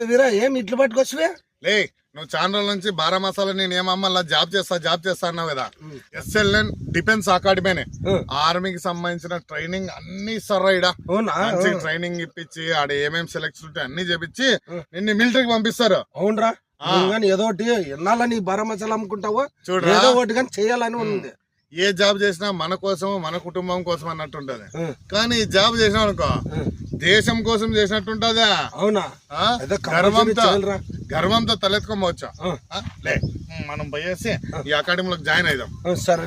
వీరా ఏం ఇట్లు పట్టుకొచ్చివే లే నువ్వు రోజుల నుంచి బారా మసాలా నేను ఏమమ్మా జాబ్ చేస్తా జాబ్ చేస్తా అన్నావు కదా. ఎస్ఎల్ఎన్ డిఫెన్స్ అకాడమీనే ఆర్మీకి సంబంధించిన ట్రైనింగ్ అన్ని ఇస్తారా ఇడ ట్రైనింగ్ ఇప్పించి ఆడ ఏమేమి సెలెక్షన్ ఉంటాయి అన్ని చేపించి నిన్ను మిలిటరీకి పంపిస్తారు. అవునరా. ఏదో ఒకటి ఎన్నాళ్ళని బారా మసాలా అమ్ముకుంటావో చూడరా. ఏదో ఒకటి కానీ చేయాలని ఉంది. ఏ జాబ్ చేసినా మన కోసం మన కుటుంబం కోసం అన్నట్టు ఉంటది కానీ ఈ జాబ్ చేసినావు అనుకో. దేశం కోసం చేసినట్టు ఉంటదా అవునా గర్వంతో. గర్వంతో తలెత్తుకోవచ్చు లే మనం పోయేసి ఈ అకాడమీలోకి జాయిన్ అయిదాం. సరే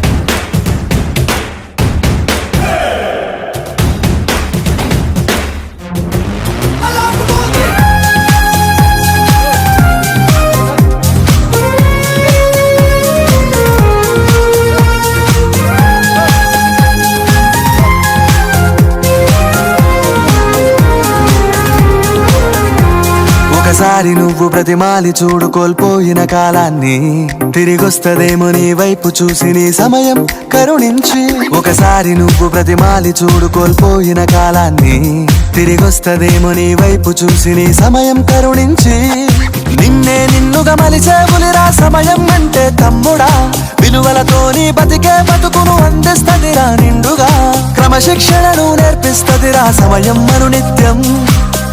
ఒకసారి నువ్వు ప్రతిమాలి చూడు కోల్పోయిన కాలాన్ని. తిరిగొస్తదేమో నీ వైపు చూసి నీ సమయం కరుణించి. ఒకసారి నువ్వు ప్రతిమాలి చూడు కోల్పోయిన కాలాన్ని. తిరిగొస్తదేమో నీ వైపు చూసి నీ సమయం కరుణించి. నిన్నే నిన్నుగా మలిచేవులిరా సమయం అంటే తమ్ముడా. విలువలతోని బతికే బతుకును అందిస్తదిరా నిండుగా. క్రమశిక్షణను నేర్పిస్తదిరా సమయం మను నిత్యం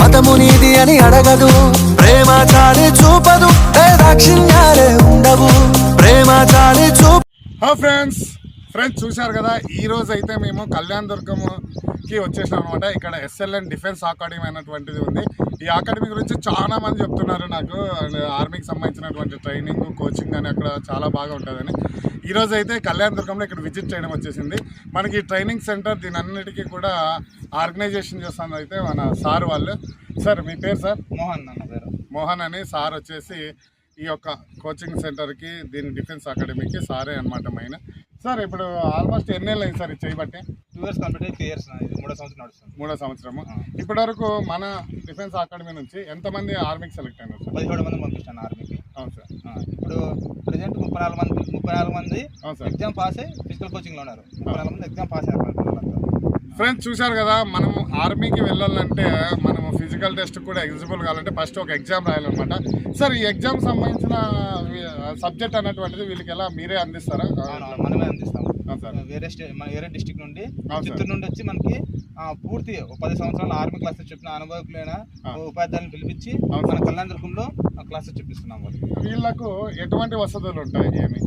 మతము నీది అని అడగదు. ప్రేమ చాలి చూపదు దాక్షిణ్యాలే ఉండవు. ప్రేమ చాలి చూపు ఫ్రెండ్స్ ఫ్రెండ్స్ చూశారు కదా ఈ రోజు అయితే మేము కళ్యాణ్ దుర్గంకి వచ్చేసాం అనమాట ఇక్కడ ఎస్ఎల్ఎన్ డిఫెన్స్ అకాడమీ అనేటువంటిది ఉంది. ఈ అకాడమీ గురించి చాలా మంది చెప్తున్నారు నాకు. అండ్ ఆర్మీకి సంబంధించినటువంటి ట్రైనింగ్ కోచింగ్ అని అక్కడ చాలా బాగా ఉంటుందని. ఈ రోజు అయితే కళ్యాణ్ దుర్గంలో ఇక్కడ విజిట్ చేయడం వచ్చేసింది. మనకి ఈ ట్రైనింగ్ సెంటర్ దీని అన్నిటికీ కూడా ఆర్గనైజేషన్ చేస్తుంది అయితే మన సార్ వాళ్ళు. సార్ మీ పేరు సార్? మోహన్ అన్న పేరు. మోహన్ అని సార్ వచ్చేసి ఈ యొక్క కోచింగ్ సెంటర్కి దీని డిఫెన్స్ అకాడమీకి సారే అనమాట మెయిన్ సార్ ఇప్పుడు ఆల్మోస్ట్ ఎన్ని ఏళ్ళు అయింది సార్ ఇది చేయబట్టి two years complete three years మూడో సంవత్సరం నడుస్తుంది. మూడో సంవత్సరము. ఇప్పటి వరకు మన డిఫెన్స్ అకాడమీ నుంచి ఎంతమంది ఆర్మీకి సెలెక్ట్ అయినారు సార్? పదిహేడు మంది పంపిస్తాను ఆర్మీకి అవును సార్. ఇప్పుడు ప్రజెంట్ ముప్పై నాలుగు మంది ముప్పై నాలుగు మంది అవును సార్. ఎగ్జామ్ పాస్ అయ్యి ఫిజికల్ కోచింగ్లో ఉన్నారు. ముప్పై నాలుగు మంది ఎగ్జామ్ పాస్ అయ్యారు ఫ్రెండ్స్ చూశారు కదా మనం ఆర్మీకి వెళ్ళాలంటే మనం ఫిజికల్ టెస్ట్ కూడా ఎలిజిబుల్ కావాలంటే ఫస్ట్ ఒక ఎగ్జామ్ రాయాలన్నమాట సార్ ఈ ఎగ్జామ్ సంబంధించిన సబ్జెక్ట్ అన్నటువంటిది వీళ్ళకి ఎలా మీరే అందిస్తారా మనమే అందిస్తాం సార్ వేరే స్టే మన వేరే డిస్టిక్ నుండి. చిత్తూరు నుండి వచ్చి మనకి పూర్తి పది సంవత్సరాలు ఆర్మీ క్లాసెస్ చెప్పిన అనుభవకులైన. ఉపాధ్యాయులను పిలిపించి మన. కళ్యాణ దుర్గంలో క్లాసెస్ చెప్పిస్తున్నాం వాళ్ళు వీళ్ళకు ఎటువంటి వసతులు ఉంటాయి ఏమి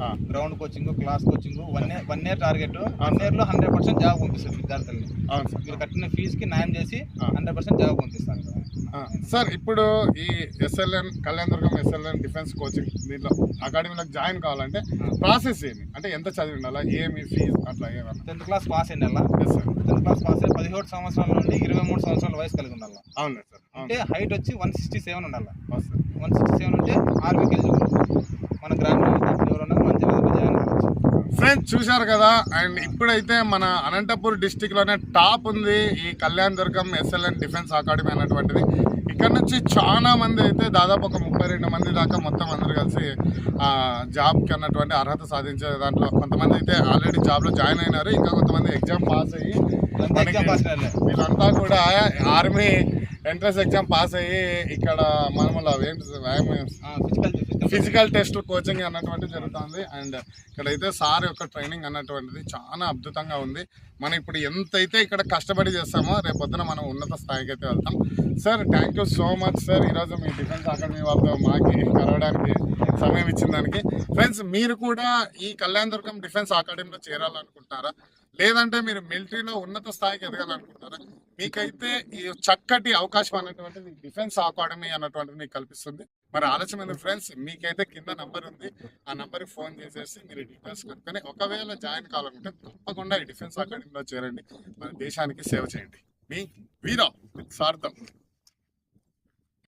ఆ. Ground coaching class coaching one year one year target one ఇయర్లో హండ్రెడ్ పర్సెంట్ జాబ్ పంపిస్తారు విద్యార్థుల్ని. అవును సార్ మీరు కట్టిన ఫీజుకి న్యాయం చేసి. హండ్రెడ్ పర్సెంట్ జాబ్ పంపిస్తాను ఆ, సార్ ఇప్పుడు ఈ SLN Kalyandurg SLN defence coaching దీంట్లో అకాడమీలోకి జాయిన్ కావాలంటే ప్రాసెస్ ఏమి అంటే ఎంత చదివి ఉండాలా? ఏమి ఫీజు అట్లా ఏమన్నా? టెన్త్ క్లాస్ పాస్ అయిన నెల yes sir tenth class pass అయ్యి పదిహేడు సంవత్సరాల నుండి ఇరవై మూడు సంవత్సరాల వయసు కలిగి ఉండాలి? అవును సార్ అంటే హైట్ వచ్చి వన్ సిక్స్టీ సెవెన్ ఉండాలి? వన్ సిక్స్టీ సెవెన్ ఉంటే ఆర్మీకి మన గ్రామీణ ఎవరన్నా మన జిల్లాలో జాయిన్ అవ్వచ్చు. ఫ్రెండ్స్ చూశారు కదా? అండ్ ఇప్పుడైతే మన అనంతపూర్ డిస్టిక్లోనే టాప్ ఉంది ఈ కళ్యాణ్ దుర్గం ఎస్ఎల్ఎన్ డిఫెన్స్ అకాడమీ అన్నటువంటిది. ఇక్కడ నుంచి చాలా మంది అయితే దాదాపు ఒక ముప్పై రెండు మంది దాకా మొత్తం అందరూ కలిసి జాబ్కి అన్నటువంటి అర్హత సాధించే దాంట్లో కొంతమంది అయితే ఆల్రెడీ జాబ్లో జాయిన్ అయినారు. ఇంకా కొంతమంది ఎగ్జామ్ పాస్ అయ్యి వీళ్ళంతా కూడా ఆర్మీ ఎంట్రన్స్ ఎగ్జామ్ పాస్ అయ్యి ఇక్కడ మనముల ఫిజికల్ టెస్ట్ కోచింగ్ అన్నటువంటిది జరుగుతుంది. అండ్ ఇక్కడైతే సార్ యొక్క ట్రైనింగ్ అన్నటువంటిది చాలా అద్భుతంగా ఉంది. మనం ఇప్పుడు ఎంతైతే ఇక్కడ కష్టపడి చేస్తామో రేపు పొద్దున మనం ఉన్నత స్థాయికి అయితే వెళ్తాం. Sir thank you so much sir. ఈరోజు మీ డిఫెన్స్ అకాడమీ వాళ్ళతో మాకి కలవడానికి సమయం ఇచ్చిన దానికి. ఫ్రెండ్స్ మీరు కూడా ఈ కళ్యాణ్ దుర్గం డిఫెన్స్ అకాడమీలో చేరాలనుకుంటున్నారా? లేదంటే మీరు మిలిటరీలో ఉన్నత స్థాయికి ఎదగాలనుకుంటారా మీకైతే ఈ చక్కటి అవకాశం అనేటువంటిది డిఫెన్స్ అకాడమీ అన్నటువంటిది మీకు కల్పిస్తుంది. మరి ఆలస్యమైన ఫ్రెండ్స్ మీకైతే కింద నంబర్ ఉంది. ఆ నంబర్కి ఫోన్ చేసేసి మీరు డీటెయిల్స్ కనుక్కొని ఒకవేళ జాయిన్ కావాలనుకుంటే తప్పకుండా ఈ డిఫెన్స్ అకాడమీలో చేరండి. మన దేశానికి సేవ చేయండి. మీ వీరం స్వార్థం